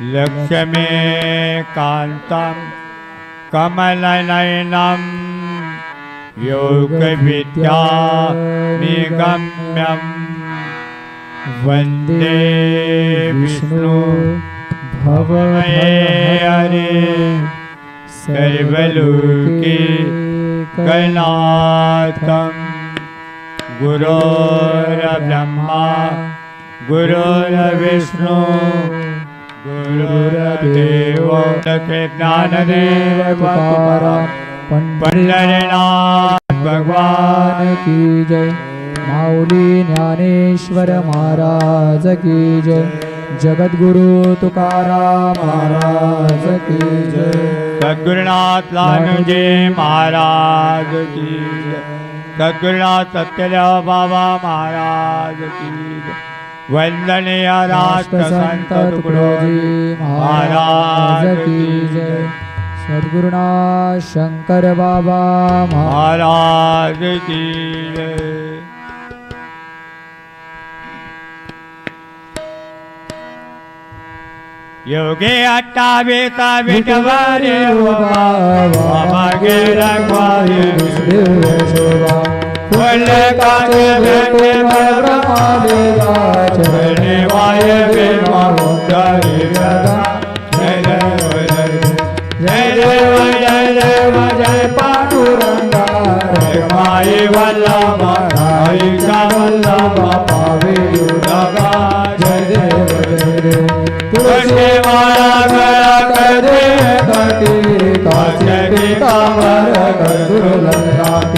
लक्ष्मीकान्तं कमलनयनं योगविद्या निगम्यं वंदे विष्णु भवमये हरे। सर्वलोके कैलाथं गुरोर्ब्रह्मा गुरोर्विष्णु गुरुर्देव ज्ञानदेव पंडरीनाथ भगवान की जय माऊली ज्ञानेश्वर महाराज की जय जगद्गुरु तुकाराम महाराज की जय सद्गुरुनाथ लालजी महाराज की जय सद्गुरुनाथ सत्यदेव बाबा महाराज की जय वंदनीय राष्ट्र संत तुकडोजी महाराज की जय। सद्गुरुनाथ शंकर बाबा महाराज महाराज की जय। योगे अट्टावेता विटवारे बाबा गे रखवारे फुल काके बेटे ब्रह्मा चरणे वाय बेमा मुंडारी गदा. जय जय जय जय. जय देव जय पांडुरंगा. जय माई वल्लभ, माई का वल्लभ पावे युरगा जय देव जय देव तुझे माया गया कर दे कटी, काचे की कामर कर दुर्लंघाती जे आशवारा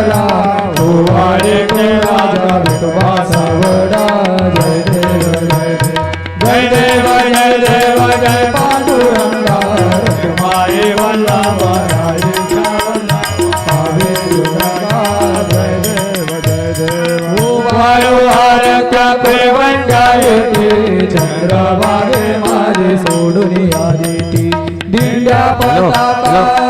गुरु मेरा जय देव जय देव जय देव जय पांडुरंगा माई वल्लभ राई चा वल्लभ पावे दुर्गा जय देव जय देव धन्य वेणुवाला क्षत्रपाला सूर्याचे कमले वनमाला गळा राई रखमाबाई राणी या सकला भुवारी के राजा विठवा सावडा। जय देव जय देव। जय देव जय देव जय पांडुरंगा। रखमाई वल्लभ राई चा दुर्गा। जय देव जय देव। उभारो हार पेवन गायती चंद्रभागे माझे सोडून आदिती दिंड्या पताका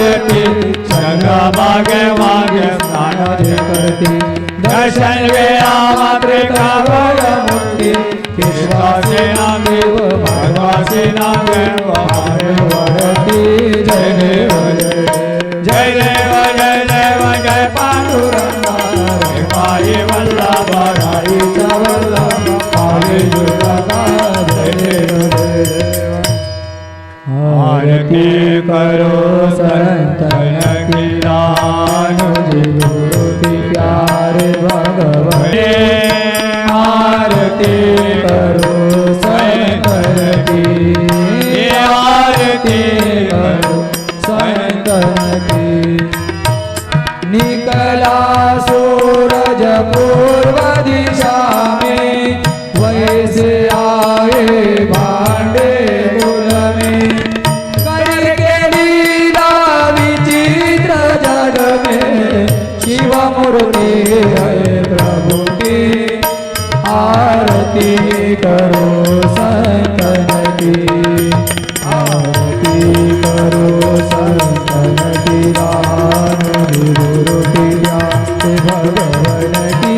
जयती सगळा मागे मागे स्नान जे करती दर्शन वेळा मात्र कावळ मुक्ती विश्वासे नामेव भगवासे नामेव मारे वरती जय देव जय देव जय देव जय देव पांडुरंगा रे माई वल्लभ देव भगवते आरती करो।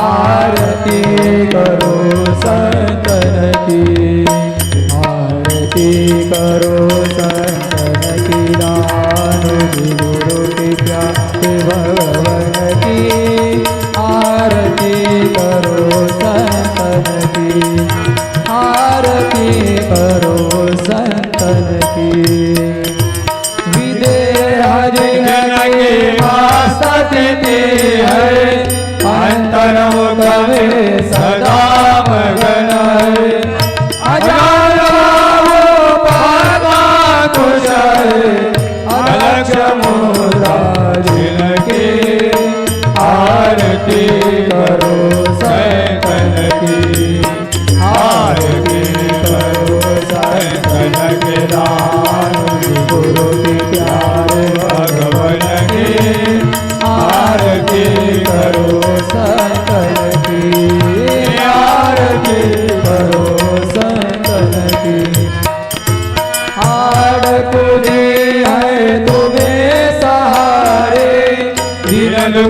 आरती करो संतन की। आरती करो संतन की दिन जीवन की। आरती करो संतन की। आरती करो संतन की। दानु गुरु की प्यारे भगवन की आरती करो संतन की आरती करो संतन की विदेह जिन की वास्तिति है। अंतर्मुख में सदा मगन अजान पाता कुश है अलक्ष मुद्रा जिनकी आरती करो सैकन की। आरती करो सैकन के दान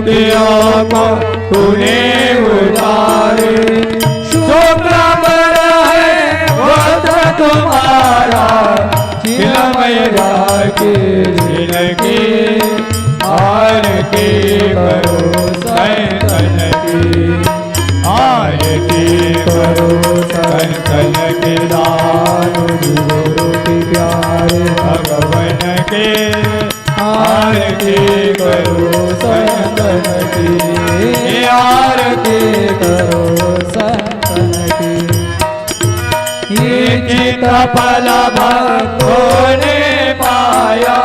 दिन दुखियों को आरती करो सैतन की ये चित फल भक्तों ने पाया,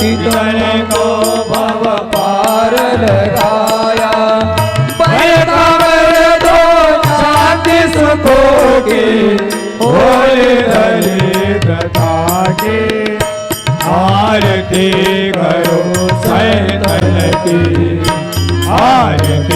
कितन को भव पार लगाया। दो शांति सुखों की होली दलित कथा की आरती करो सैतन की, आरती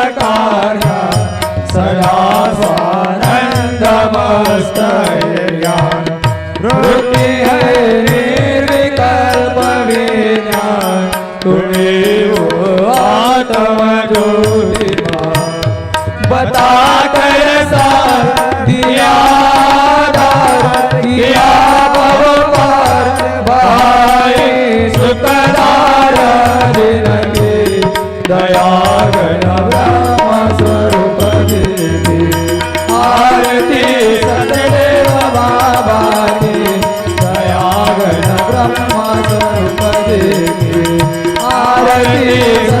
विज्ञान तुम्हें आत्म ज्योतिमान बता कर सार, दिया भव पार भाई सुखदार जिनकी दया गण ब्रह्म स्वरूप देवी आरती सतदेव बाबा दया गण ब्रह्म स्वरूप देवी आरती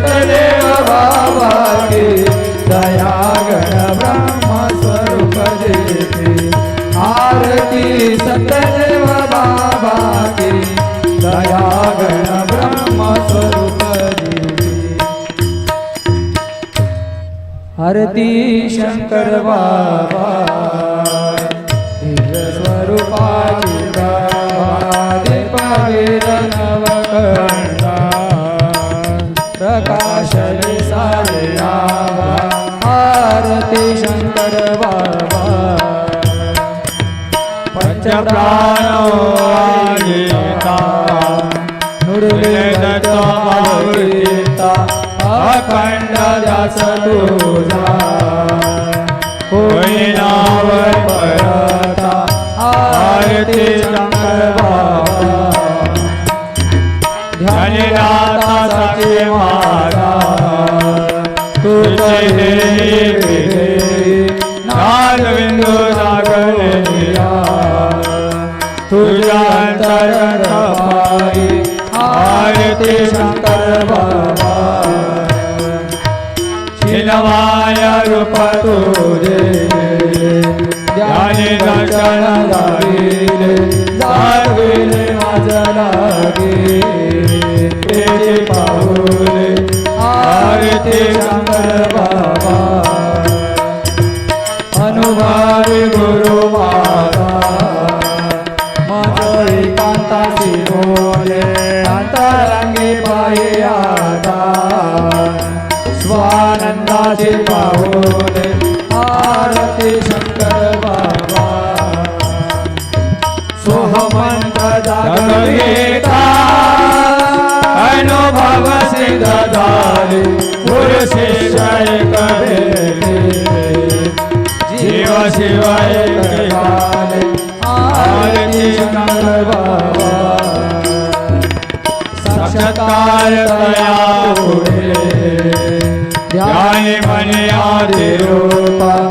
आरती शंकर बाबा दिव्य स्वरूपाची नवकर्णा प्रकाश सारे आरती शंकर अखंड दास तुझा. होई नाव परता. आरती शंकर बाबा. ध्यानीनाथा सखे माता. तुझे हे विधे नाद बिंदू सागर लिया तुझा अंतर पाई आरती शिलवाय रूप तुझे ध्यानी दर्शन लागिले. जागविले माझ्या लागे. तेजे पाहुले आरती शंकर जीव शिव एक झाले आरती साक्षात्कार पुढे ध्यानी मनी आदि रूपा।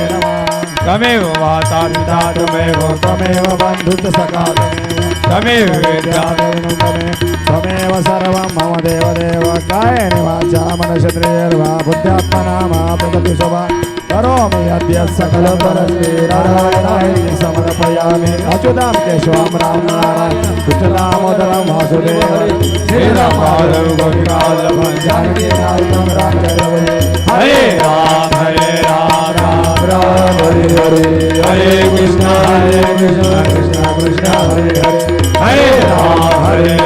तमेव माता पिता तमेव तमेव बंधुच सखा तमेव विद्या तमेव सर्वं मम देवदेव। कायेन वाचा मनशत्रेर्वा बुद्ध्यात्मना मा प्रगति सकल पर समर्पया मेरा चुनाव राम माधुदेव हरे श्रे राम बंगाल जाने राज हरे राम हरे राम राम राम हरे हर हरे कृष्ण हरे कृष्ण कृष्ण कृष्ण हरे हर हरे राम हरे